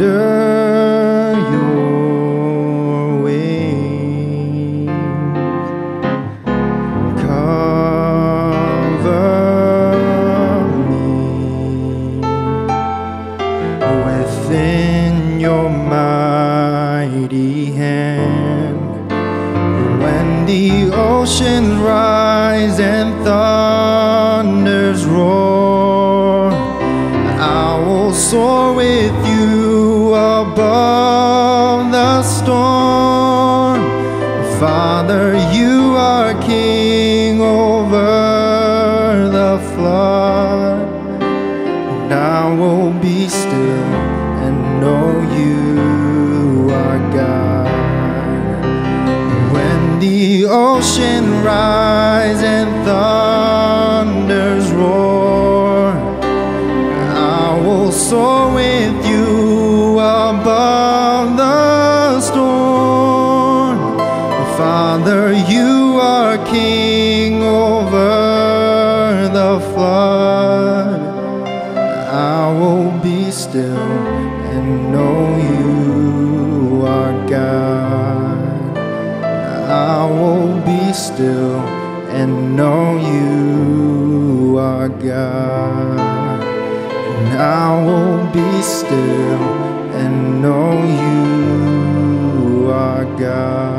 under your wings. Cover me within your mighty hand. When the oceans rise and thunders roar, I will soar with you Father, you are king over the flood. And I will be still and know you are God. When the ocean rise flood, I will be still and know you are God. I will be still and know you are God. And I will be still and know you are God.